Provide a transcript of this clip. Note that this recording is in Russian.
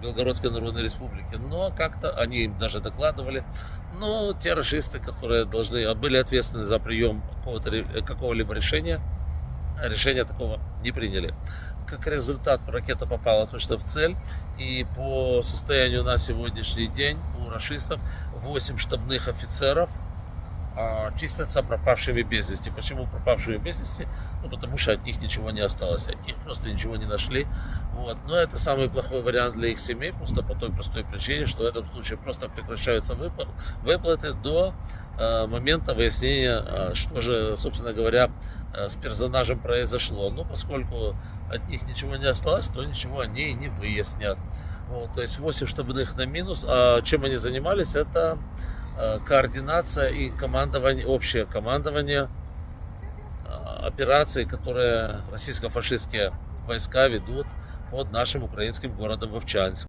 Белгородской Народной Республики. Но как-то они им даже докладывали. Но те расисты, которые должны, были ответственны за прием какого-либо решения, решения такого не приняли. Как результат, ракета попала точно в цель. И по состоянию на сегодняшний день у расистов 8 штабных офицеров а, числятся пропавшими без вести. Почему пропавшими без вести? Ну, потому что от них ничего не осталось, от них просто ничего не нашли. Вот. Но это самый плохой вариант для их семей, просто по той простой причине, что в этом случае просто прекращаются выпл- выплаты до э, момента выяснения, э, что же, собственно говоря, с персонажем произошло. Но поскольку от них ничего не осталось, то ничего они и не выяснят. Вот, то есть 8 штабных на минус. А чем они занимались? Это координация и командование, общее командование э, операций, которые российско-фашистские войска ведут под нашим украинским городом Вовчанск.